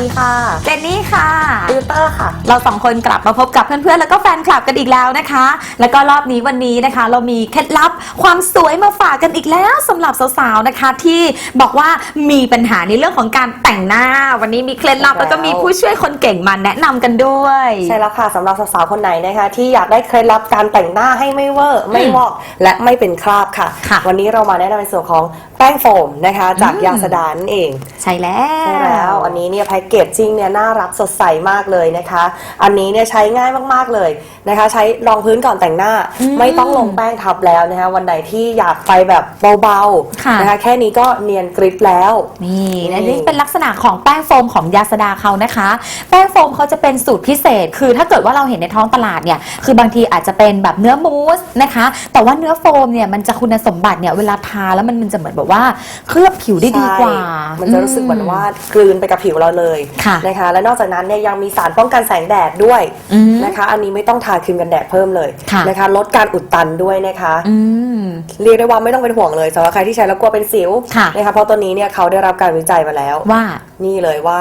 ดีค่ะ เจนนี่ค่ะติวเตอร์ค่ะ เราสองคนกลับมาพบกับเพื่อนๆ แล้วก็แฟนคลับกันอีกแล้วนะคะ แล้วก็รอบนี้วันนี้นะคะ เรามีเคล็ดลับความสวยมาฝากกันอีกแล้วสำหรับสาวๆ นะคะ ที่บอกว่ามีปัญหาในเรื่องของการแต่งหน้า วันนี้มีเคล็ดลับใช่แล้วแล้วก็มีผู้ช่วยคนเก่งมาแนะนำกันด้วย ใช่แล้วค่ะสำหรับสาวๆ คนไหนนะคะ ที่อยากได้เคล็ดลับการแต่งหน้าให้ไม่เวอร์ไม่วอกและไม่เป็นคราบค่ะค่ะวันนี้เรามาแนะนำในส่วนของ แป้งโฟมนะคะ จากอืมยาสดานั่นเองใช่แล้วใช่แล้วอันนี้เนี่ยแพ็กเกจจิ้งเนี่ยน่ารักสดใสมากเลยนะคะ อันนี้เนี่ยใช้ง่ายมากๆเลยนะคะ ใช้รองพื้นก่อนแต่งหน้าอืมไม่ต้องลงแป้งทับแล้วนะคะ วันไหนที่อยากไปแบบเบาค่ะๆนะคะ แค่นี้ก็เนียนกริบแล้วนี่นี่อันนี้เป็นลักษณะของแป้งโฟมของยาสดาเขานะคะ แป้งโฟมเขาจะเป็นสูตรพิเศษ คือถ้าเกิดว่าเราเห็นในท้องตลาดเนี่ยคือบางทีอาจจะเป็นแบบเนื้อมูสนะคะ แต่ว่าเนื้อโฟมเนี่ยมันจะคุณสมบัติเนี่ยเวลาทาแล้วมันมันจะเหมือนแบบว่าเคลือบผิวได้ดีกว่าใช่มันจะรู้สึกเหมือนว่ากลืนไปกับผิวเราเลยค่ะนะคะ และนอกจากนั้นเนี่ยยังมีสารป้องกันแสงแดดด้วยอืมนะคะ อันนี้ไม่ต้องทาครีมกันแดดเพิ่มเลยค่ะนะคะ ลดการอุดตันด้วยนะคะอืมเรียกได้ว่าไม่ต้องเป็นห่วงเลยสำหรับใครที่ใช้แล้วกลัวเป็นสิวค่ะนะคะเพราะตัวนี้เนี่ยเขาได้รับการวิจัยมาแล้วว่านี่เลยว่า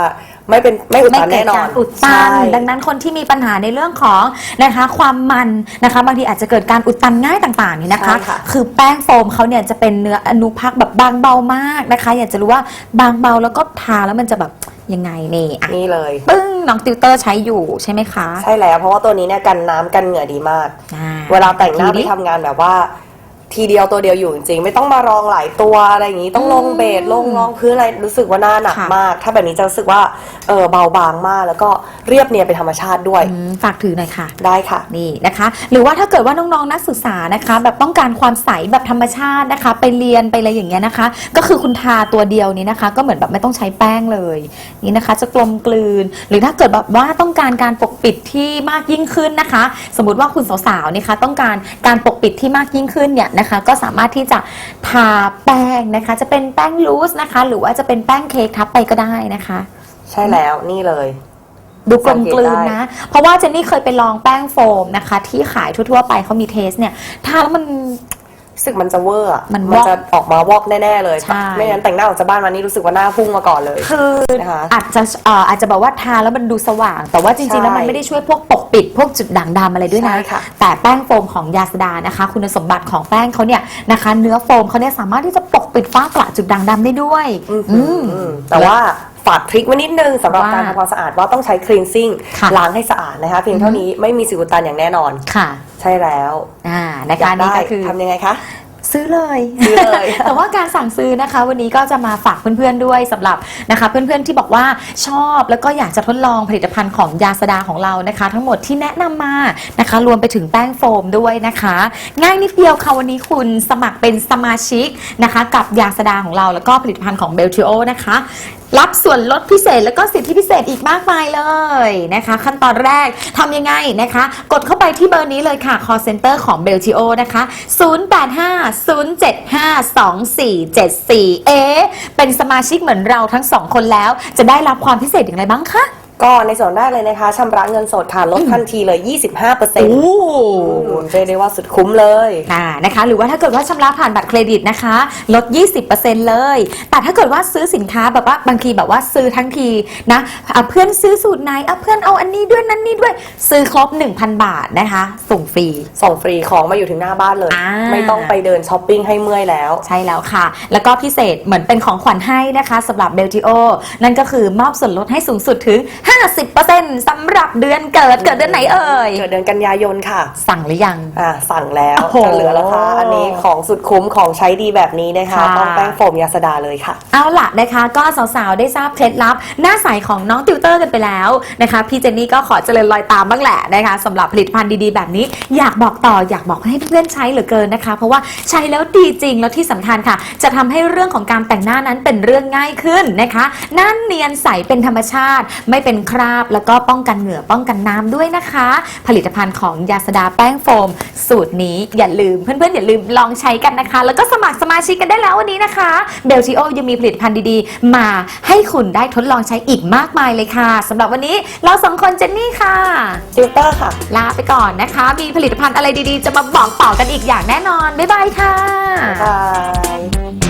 ไม่เป็นไม่อุดไม่ตันเกิแน่ดนอกานรอุดตัน ใช่ ดังนั้นคนที่มีปัญหาในเรื่องของนะคะความมันนะคะบางทีอาจจะเกิดการอุดตันง่ายต่างๆนี่นะคะ ใช่ค่ะ คือแป้งโฟมเขาเนี่ยจะเป็นเนื้ออนุพักแบบบางเบามากนะคะ อยากจะรู้ว่าบางเบาแล้วก็ทาแล้วมันจะแบบยังไงนี่อะนี่เลย ปึ้งน้องติวเตอร์ใช้อยู่ใช่ไหมคะใช่แล้วเพราะว่าตัวนี้เนี่ยกันน้ำกันเหงื่อดีมาก อ่เวลาแต่งหน้าทีไปทำงานแบบว่า ทีเดียวตัวเดียวอยู่จริงๆไม่ต้องมารองหลายตัวอะไรอย่างนี้ต้องลงเบสลงรองพื้นอะไรรู้สึกว่าหน้าหนักค่ะ มาก ถ้าแบบนี้จะรู้สึกว่าเออเบาบางมาก แล้วก็เรียบเนียนเป็นธรรมชาติด้วยอืมฝากถือหน่อยค่ะ ได้ค่ะ นี่นะคะ หรือว่าถ้าเกิดว่าน้องๆนักศึกษานะคะ แบบต้องการความใสแบบธรรมชาตินะคะ ไปเรียนไปอะไรอย่างเงี้ยนะคะ ก็คือคุณทาตัวเดียวนี้นะคะ ก็เหมือนแบบไม่ต้องใช้แป้งเลย นี่นะคะ จะกลมกลืน หรือถ้าเกิดแบบว่าต้องการการปกปิดที่มากยิ่งขึ้นนะคะ สมมติว่าคุณสาวๆนะคะ ต้องการการปกปิดที่มากยิ่งขึ้นเนี่ยนะคะ ก็สามารถที่จะทาแป้งนะคะ จะเป็นแป้งลูสนะคะ หรือว่าจะเป็นแป้งเค้กทับไปก็ได้นะคะ ใช่แล้วนี่เลย ดูกลมกลืนสังเกตได้นะ เพราะว่าเจนนี่เคยไปลองแป้งโฟมนะคะ ที่ขายทั่วๆไปเขามีเทสเนี่ยทาแล้วมัน รู้สึกมันจะเวอร์อะมันมันวอกจะออกมาวอกแน่ๆเลย ใช่ ไม่งั้นแต่งหน้าออกจากบ้านมานี่รู้สึกว่าหน้าพุ่งมาก่อนเลย คือนะคะอาจจะเอ่ออาจจะบอกว่าทาแล้วมันดูสว่าง แต่ว่าจริงๆ แล้วมันใช่ไม่ได้ช่วยพวกปกปิด พวกจุดด่างดำอะไรด้วยนะ ใช่ค่ะ แต่แป้งโฟมของยาสดานะคะ คุณสมบัติของแป้งเขาเนี่ยนะคะ เนื้อโฟมเขาเนี่ยสามารถที่จะปกปิดฝ้ากระจุดด่างดำได้ด้วย อืมอืมอืมแต่ว่า ฝากทริคไว้นิดนึงสำหรับว่าการทำความสะอาดว่าต้องใช้คลีนซิ่งค่ะ ล้างให้สะอาดนะคะเพียงเท่านี้ไม่มีสิวอุดตันอย่างแน่นอน ค่ะใช่แล้วอ่านะอยาคะกนี่ได้ก็คือ ทำยังไงคะ ซื้อเลย ซื้อเลย แต่ว่าการสั่งซื้อนะคะ วันนี้ก็จะมาฝากเพื่อนๆด้วยสำหรับนะคะ เพื่อนๆที่บอกว่าชอบแล้วก็อยากจะทดลองผลิตภัณฑ์ของยาสดาของเรานะคะ ทั้งหมดที่แนะนำมานะคะ รวมไปถึงแป้งโฟมด้วยนะคะ ง่ายนิดเดียวค่ะวันนี้คุณสมัครเป็นสมาชิกนะคะ กับยาสดาของเราแล้วก็ผลิตภัณฑ์ของเบลทิโอนะคะ รับส่วนลดพิเศษแล้วก็สิทธิพิเศษอีกมากมายเลยนะคะ ขั้นตอนแรกทำยังไงนะคะ กดเข้าไปที่เบอร์นี้เลยค่ะ call center ของ b e l t i o นะคะ 0850752474 เอ๊เป็นสมาชิกเหมือนเราทั้งสองคนแล้ว จะได้รับความพิเศษอย่างไรบ้างคะ ก็ในส่วนแรกเลยนะคะชำระเงินสดค่ะลดทันทีเลย 25เปอร์เซ็นต์เรียกได้ว่าสุดคุ้มเลยอ่านะคะ หรือว่าถ้าเกิดว่าชำระผ่านบัตรเครดิตนะคะ ลด 20%เลย แต่ถ้าเกิดว่าซื้อสินค้าแบบว่าบางทีแบบว่าซื้อทั้งทีนะอะเพื่อนซื้อสูตรไหนอะเพื่อนเอาอันนี้ด้วยนั้นนี่ด้วยซื้อครบ 1,000 บาทนะคะ ส่งฟรี ส่งฟรีของมาอยู่ถึงหน้าบ้านเลยอ่าไม่ต้องไปเดินช้อปปิ้งให้เมื่อยแล้ว ใช่แล้วค่ะ แล้วก็พิเศษเหมือนเป็นของขวัญให้นะคะสำหรับเบลจิโอนั่นก็คือมอบส่วนลดให้สูงสุดถึง 50%สำหรับเดือนเกิดเกิดเดือนไหนเอ่ย เกิดเดือนกันยายนค่ะ สั่งหรือยัง อ่าสั่งแล้วโอ้โหจะเหลือแล้วค่ะ อันนี้ของสุดคุ้มของใช้ดีแบบนี้นะคะค่ะ ต้องแป้งโฟมยาสดาเลยค่ะ เอาล่ะนะคะ ก็สาวๆ ได้ทราบเคล็ดลับ หน้าใสของน้องติวเตอร์กันไปแล้วนะคะพี่เจนนี่ก็ขอเจริญรอยตามบ้างแหละนะคะสำหรับผลิตภัณฑ์ดีๆ แบบนี้ อยากบอกต่ออยากบอกให้เพื่อนๆใช้เหลือเกินนะคะ เพราะว่าใช้แล้วดีจริงแล้วที่สำคัญค่ะ จะทำให้เรื่องของการแต่งหน้านั้นเป็นเรื่องง่ายขึ้นนะคะหน้าเนียนใสเป็นธรรมชาติ ไม่เป็นคราบ แล้วก็ป้องกันเหงื่อป้องกันน้ำด้วยนะคะ ผลิตภัณฑ์ของยาสดาแป้งโฟม สูตรนี้อย่าลืมเพื่อนๆอย่าลืมลองใช้กันนะคะ แล้วก็สมัครสมาชิกกันได้แล้ววันนี้นะคะเบลจิโอยังมีผลิตภัณฑ์ดีๆ มาให้คุณได้ทดลองใช้อีกมากมายเลยค่ะสำหรับวันนี้เราสองคนเจนนี่ค่ะติวเตอร์ค่ะ ลาไปก่อนนะคะ มีผลิตภัณฑ์อะไรดีๆ จะมาบอกต่อกันอีกอย่างแน่นอนบ๊ายบายค่ะ บ๊ายบาย